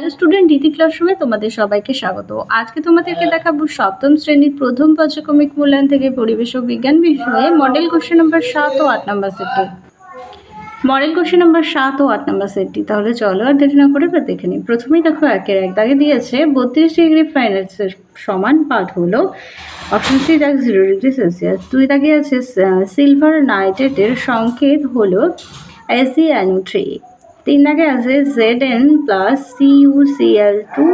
Hello student রীতি ক্লাসরুমে তোমাদের সবাইকে স্বাগত। আজকে তোমাদেরকে দেখাবো সপ্তম শ্রেণির প্রথম পর্যক্রমিক মূল্যায়ন থেকে পরিবেশ ও বিজ্ঞান বিষয়ে মডেল কোশ্চেন নাম্বার সাত ও আট নাম্বার সেটটি মডেল কোশ্চেন নাম্বার সাত ও আট নাম্বার সেটটি তাহলে চলো আর দেরি না করে দেখে নিই। প্রথমেই দেখো একের এক দাগে দিয়েছে বত্রিশ ডিগ্রি ফাইনান্সের সমান পাঠ হলো অপশন সি দাগ জিরো ডিগ্রি সেলসিয়াস দুই দাগে আছে সিলভার নাইট্রেটের সংকেত হলো এসি থ্রি তিন দাগে আছে Z N plus C U C L two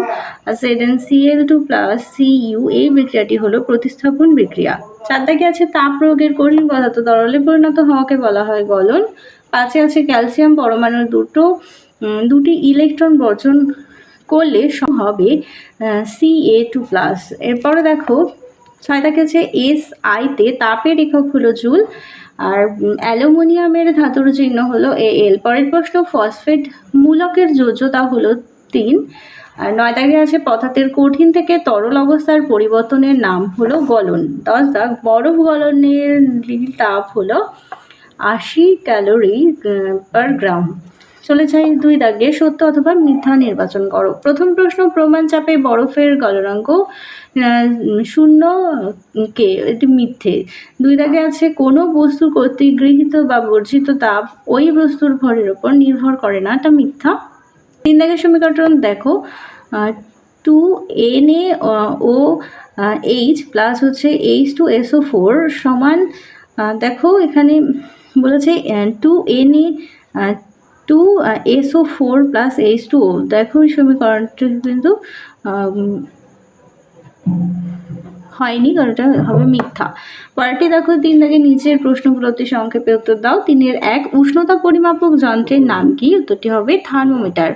Z N C L two plus C U এই বিক্রিয়াটি হলো প্রতিস্থাপন বিক্রিয়া। চার দাগে আছে তাপ প্রয়োগের কঠিন পদার্থ তরলে পরিণত হওয়াকে বলা হয় গলন। পাঁচে আছে ক্যালসিয়াম পরমাণুর দুটো। দুটি ইলেকট্রন বর্জন করলে হবে সি এ টু প্লাস এরপরে দেখো, ছয় দাগে আছে এস আইতে তাপের একক হলো জুল। আর অ্যালুমিনিয়ামের ধাতুর চিহ্ন হলো এ এল। পরের প্রশ্ন, ফসফেট মূলকের যোজ্যতা হলো তিন। আর নয় দাগে আছে পথাতের কঠিন থেকে তরল অবস্থার পরিবর্তনের নাম হলো গলন। দশ দাগ, বরফ গলনের তাপ হলো আশি ক্যালোরি পার গ্রাম চলে যাই দুই দাগে, সত্য অথবা মিথ্যা নির্বাচন করো। প্রথম প্রশ্ন, প্রমাণ চাপে বরফের গলনাঙ্ক শূন্য, কে? এটি মিথ্যে। দুই দাগে আছে, কোনো বস্তু কর্তৃক গৃহীত বা বর্জিত তাপ ওই বস্তুর ভরের উপর নির্ভর করে না, এটা মিথ্যা। তিন দাগের সমীকরণ দেখো two N A O H plus হচ্ছে H two S O four সমান দেখো এখানে বলেছে two N A two S O four plus H two O. দেখো এই সমীকরণটা কিন্তু হয়নি, কারণ এটা হবে মিথ্যা। পরেরটি দেখো, তিন দাগে নিচের প্রশ্নগুলোতে সংক্ষেপে উত্তর দাও। তিনের এক, উষ্ণতা পরিমাপক যন্ত্রের নাম কি? উত্তরটি হবে থার্মোমিটার।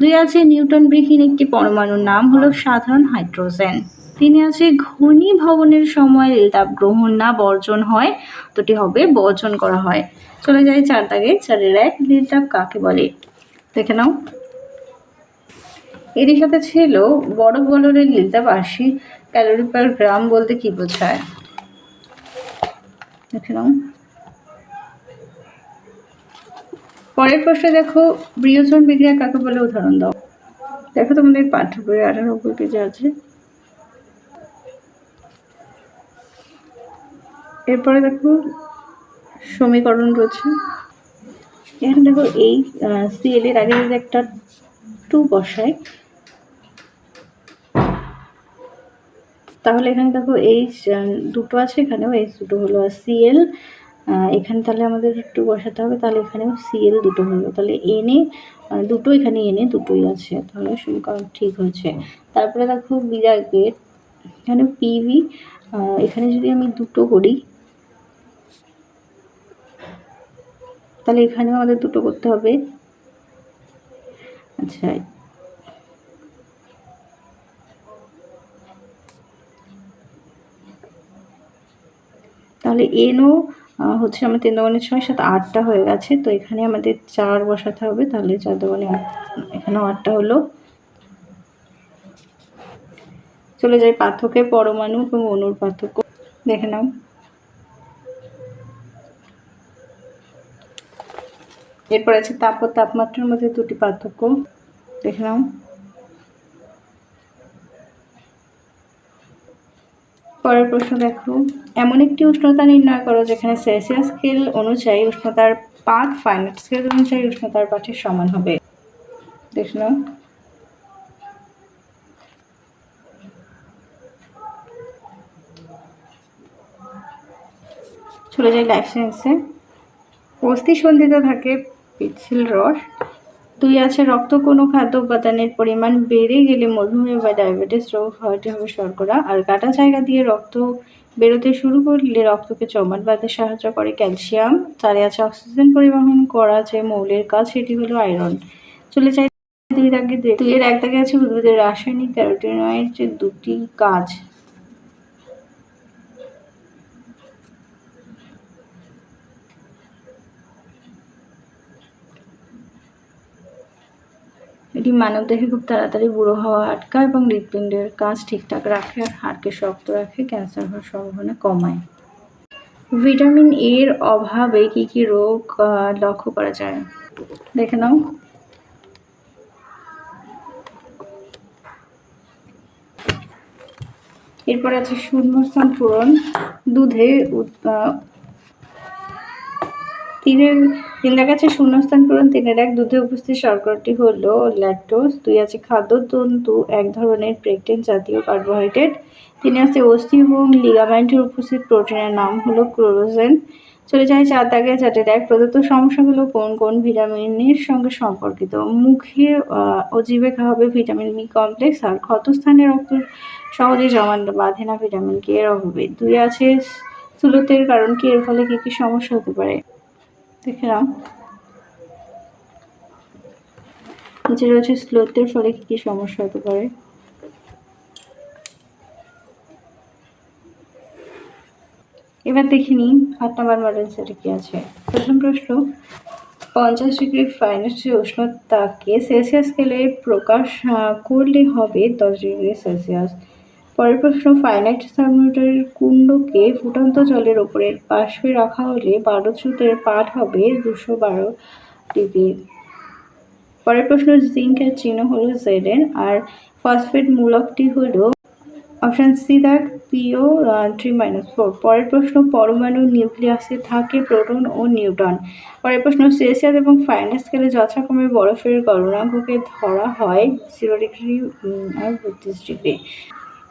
দুই আছে নিউটন বিহীন একটি পরমাণুর নাম হলো সাধারণ হাইড্রোজেন। তিনে আছে ঘনী ভবনের সময় রেলতাপ গ্রহণ না বর্জন হয় উত্তরটি হবে বর্জন করা হয়। চলে যাই চার দাগে চারের এক রেলতাপ কাকে বলে? দেখে নাও। এরই সাথে ছিল বরফ বলরের নীলতাপ আশি ক্যালোরি পার গ্রাম বলতে কি বোঝায়? দেখে নাও। পরের প্রশ্নে দেখো, বৃহজন বিক্রিয়া কাকে বলে? উদাহরণ দাও। দেখো তোমাদের পাঠ্য বই আঠানব্বই পেজে আছে। এরপরে দেখো সমীকরণ রয়েছে। এখানে দেখো এই সিএল এর আগে যদি একটা টু বসায়, তাহলে এখানে দেখো এইচ দুটো আছে এখানেও এইচ দুটো হলো আর সিএল এখানে তাহলে আমাদের একটু বসাতে হবে, তাহলে এখানেও সিএল দুটো হলো তাহলে এনে দুটো এখানে এনে দুটোই আছে, তাহলে সমীকরণ ঠিক হয়েছে। তারপরে দেখো বিরাগের এখানে পিভি এখানে যদি আমি দুটো করি তাহলে এখানেও আমাদের দুটো করতে হবে। আচ্ছা। তাহলে এনও হচ্ছে তিন দোকানের ছয় সাত আটটা হয়ে গেছে, তো এখানে আমাদের চার বসাতে হবে, তাহলে চার দোকানে এখানেও আটটা হলো। চলে যাই পার্থক্যের পরমাণু এবং অনুর পার্থক্য। দেখে নাও। এরপর আছে তাপ ও তাপমাত্রার মধ্যে দুটি পার্থক্য। দেখে নাও। পরের প্রশ্ন দেখো। এমন একটি উষ্ণতা নির্ণয় করো যেখানে সেলসিয়াস স্কেল অনুযায়ী উষ্ণতার পাঠ ফাইনাল স্কেল অনুযায়ী উষ্ণতার পাঠের সমান হবে। দেখে নাও। চলে যাই লাইফ সায়েন্সে অস্থি সন্ধিতে থাকে পিচ্ছিল রস। দুই আছে রক্ত, কোনো খাদ্য উপাদানের পরিমাণ বেড়ে গেলে মধুমেহ বা ডায়াবেটিস রোগ হওয়াটি হবে শর্করা। আর কাটা জায়গা দিয়ে রক্ত বেরোতে শুরু করলে রক্তকে জমাট বাঁধতে সাহায্য করে ক্যালসিয়াম। চারে আছে অক্সিজেন পরিবহন করা যে মৌলের কাজ, সেটি হলো আয়রন। চলে যাই দুই দাগে। এর এক দাগে আছে উদ্ভিদের রাসায়নিক ক্যারোটিনয়েড যে দুটি কাজ। এটি মানবদেহে খুব তাড়াতাড়ি বুড়ো হওয়া আটকায় এবং হৃৎপিণ্ডের কাজ ঠিকঠাক রাখে আর হাড়কে শক্ত রাখে, ক্যান্সার হওয়ার সম্ভাবনা কমায়। ভিটামিন এর অভাবে কি কি রোগ লক্ষ্য করা যায়? দেখে নাও। এরপর আছে শূন্যস্থান পূরণ, দুধে তিলের আহ, তিনের তিন দেখা আছে শূন্যস্থান পূরণ তিনের এক দুধে উপস্থিত শর্করাটি হলো ল্যাকটোজ দুই আছে খাদ্যতন্তু এক ধরনের প্রেকটিন জাতীয় কার্বোহাইড্রেট তিনে আছে অস্থি এবং লিগামেন্টের উপস্থিত প্রোটিনের নাম হলো ক্লোরোজেন চলে যায় চার দাগে চারের এক প্রদত্ত সমস্যাগুলো কোন কোন ভিটামিনের সঙ্গে সম্পর্কিত? মুখে আহ, ও জিভে খাওয়া হবে ভিটামিন বি কমপ্লেক্স আর ক্ষতস্থানে রক্ত সহজে জমা বাঁধে না ভিটামিন কে এর অভাবে। দুই আছে স্থূলতের কারণ কি এর ফলে কি কি সমস্যা হতে পারে? দেখে নাও নিচে রয়েছে স্লোথের ফলে কি কি সমস্যা হতে পারে? এবার দেখে নিই আট নম্বর মডেল সেটা কি আছে? প্রথম প্রশ্ন, পঞ্চাশ ডিগ্রি ফাইনাসের উষ্ণতাকে সেলসিয়াস স্কেলে প্রকাশ করলে হবে দশ ডিগ্রি সেলসিয়াস পরের প্রশ্ন ফাইনাইট থার্মোমিটারের কুণ্ডকে ফুটন্ত জলের ওপরের পার্শ্বে রাখা হলে বারো স্রোতের পাঠ হবে দুশো বারো ডিগ্রি পরের প্রশ্ন জিঙ্কের চিহ্ন হলো জেডেন আর ফসফেট মূলকটি হলো অপশান সি দেখ পিও থ্রি মাইনাস ফোর। পরের প্রশ্ন, পরমাণু নিউক্লিয়াসে থাকে প্রোটন ও নিউট্রন পরের প্রশ্ন, সেলসিয়াস এবং ফাইনাস স্কেলে যথাক্রমে বরফের গণনাঙ্ককে ধরা হয় জিরো ডিগ্রি আর বত্রিশ ডিগ্রি।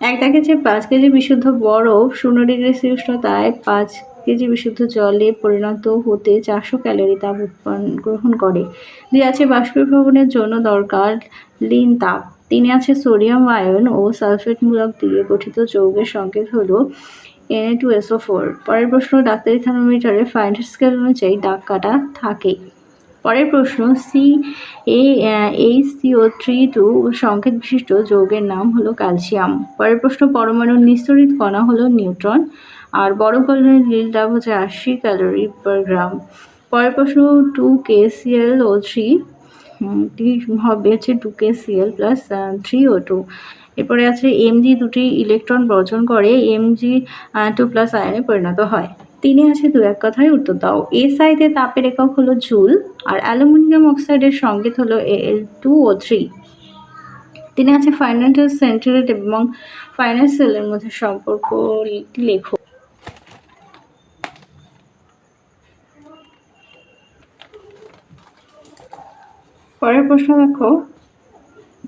এক দেখেছে পাঁচ কেজি বিশুদ্ধ বরফ, শূন্য ডিগ্রি সি উষ্ণতায় পাঁচ কেজি বিশুদ্ধ জলে পরিণত হতে চারশো ক্যালোরি তাপ উৎপন্ন গ্রহণ করে। দুই আছে বাষ্পীভবনের জন্য দরকার লিন তাপ। তিনে আছে সোডিয়াম, আয়ন ও সালফেটমূলক দিয়ে গঠিত যৌগের সংকেত হলো N A two S O four পরের প্রশ্ন, ডাক্তারি থার্মোমিটারে ফাইন্ড স্কেল অনুযায়ী দাগ কাটা থাকে। পরের প্রশ্ন C A H C O three two সংকেত বিশিষ্ট যৌগের নাম হলো ক্যালসিয়াম। পরের প্রশ্ন, পরমাণুর নিস্তরিত কণা হলো নিউট্রন, আর বড় কলনের নীল ডাব হচ্ছে আশি ক্যালোরি পার গ্রাম। পরের প্রশ্ন two K C L O three হবে হচ্ছে two K C L plus three O two এরপরে আছে এমজি দুটি ইলেকট্রন বর্জন করে এমজি টু প্লাস আয়নে পরিণত হয়। তিনে আছে দু এক কথায় উত্তর দাও। এসআইতে তাপের একক হলো জুল আর অ্যালুমিনিয়াম অক্সাইডের সংকেত হলো এল টু ও থ্রি। তিনি আছে ফাইন্যান্সিয়াল সেন্টারেট এবং ফাইন্যান্স সেলের মধ্যে সম্পর্ক লেখো। পরের প্রশ্ন দেখো।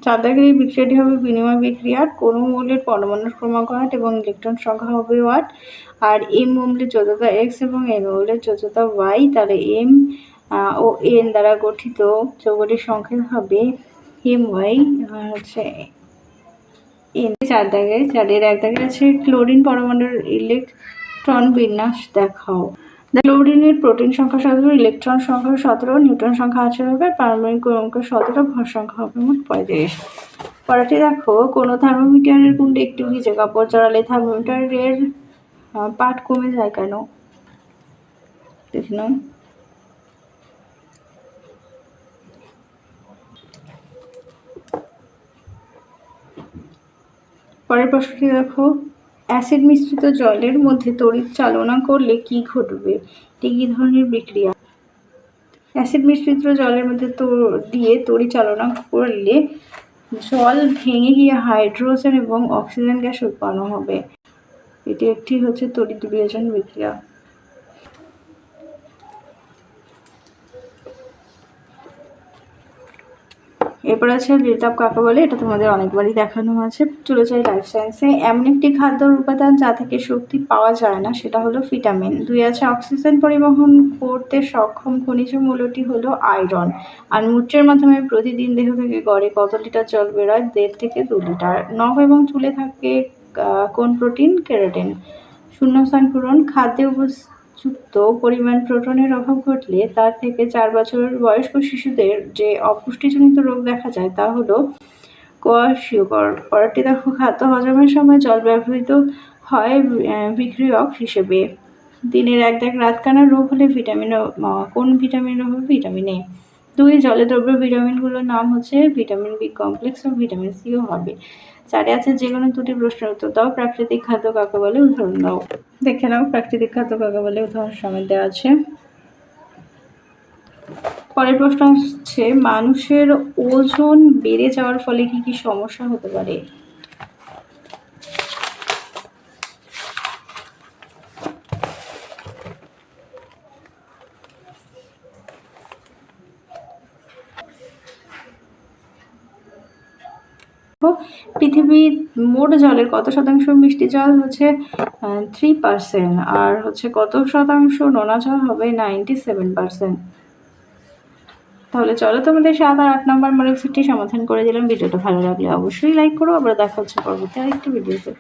চাঁদাগিরি বিক্রিয়াটি হবে বিনিময় বিক্রিয়ার। কোনো মৌলের পরমাণুর আট এবং ইলেকট্রন সংখ্যা হবে ওয়াট। আর এম মৌলের যোজ্যতা এক্স এবং এন মৌলের যোজ্যতা ওয়াই, তাহলে এম ও, এন দ্বারা গঠিত যৌগটির সংখ্যা হবে এম, ওয়াই হচ্ছে এন। চার দাগে চারের এক দাগে আছে ক্লোরিন পরমাণুর ইলেকট্রন বিন্যাস দেখাও। ক্লোরিনের প্রোটিন সংখ্যা সতেরো ইলেকট্রন সংখ্যা সতেরো নিউট্রন সংখ্যা আঠারো হবে, পারমাণবিক ক্রমাঙ্ক সতেরো, ভর সংখ্যা হবে মোট পঁয়ত্রিশ। পরেরটি দেখো, কোনো থার্মোমিটারের কুণ্ডে একটু ভিজে কাপড় জড়ালে থার্মোমিটারের পাঠ কমে যায় কেন? দেখি নাও। পরের প্রশ্নটি দেখো। অ্যাসিড মিশ্রিত জলের মধ্যে তড়িৎ চালনা করলে কি ঘটবে? এটি কী ধরনের বিক্রিয়া? অ্যাসিড মিশ্রিত জলের মধ্যে তো দিয়ে তড়ি চালনা করলে জল ভেঙে গিয়ে হাইড্রোজেন এবং অক্সিজেন গ্যাস উৎপন্ন হবে। এটি একটি হচ্ছে তড়িৎ বিয়োজন বিক্রিয়া। এরপর আছে লিটাপ কাকে বলে, এটা তোমাদের অনেকবারই দেখানো আছে। চলে যাই লাইফ সায়েন্সে এমন একটি খাদ্যর উপাদান যা থেকে শক্তি পাওয়া যায় না, সেটা হলো ভিটামিন দুই আছে অক্সিজেন পরিবহন করতে সক্ষম খনিজ মূলটি হলো আয়রন আর মূত্রের মাধ্যমে প্রতিদিন দেহ থেকে গড়ে কত লিটার জল বেরোয়? দেড় থেকে দু লিটার। নখ এবং চুলে থাকে কোন প্রোটিন কেরাটিন শূন্যস্থান পূরণ। খাদ্যে উপযুক্ত পরিমাণ প্রোটনের অভাব ঘটলে তার থেকে চার বছর বয়স্ক শিশুদের যে অপুষ্টিজনিত রোগ দেখা যায় তা হলো কোয়াশিওকর দেখো খাদ্য হজমের সময় জল ব্যবহৃত হয় বিক্রিয়ক হিসেবে। দিনের এক দেখ রাতকানা রোগ হলে ভিটামিন কোন ভিটামিন হবে? Vitamin A. দুই জলে দ্রব্য ভিটামিনগুলোর নাম হচ্ছে ভিটামিন বি কমপ্লেক্স ও ভিটামিন সিও হবে। চারে আছে যে কোনো দুটি প্রশ্নের উত্তর দাও। প্রাকৃতিক খাদ্য কাকে বলে? উদাহরণ দাও। দেখে নাও, প্রাকৃতিক খাদ্য কাকে বলে? উদাহরণ সমেত দেওয়া আছে। পরের প্রশ্ন হচ্ছে, মানুষের ওজন বেড়ে যাওয়ার ফলে কি কি সমস্যা হতে পারে? পৃথিবীর মোট জলের কত শতাংশ মিষ্টি জল হচ্ছে থ্রি পার্সেন্ট আর হচ্ছে কত শতাংশ নোনা জল হবে নাইনটি সেভেন পার্সেন্ট তাহলে চলো তোমাদের সাত আর আট নম্বর মডেল সেটটি সমাধান করে দিলাম। ভিডিওটা ভালো লাগলে অবশ্যই লাইক করো। আবার দেখা হচ্ছে পরবর্তী আরেকটি ভিডিওতে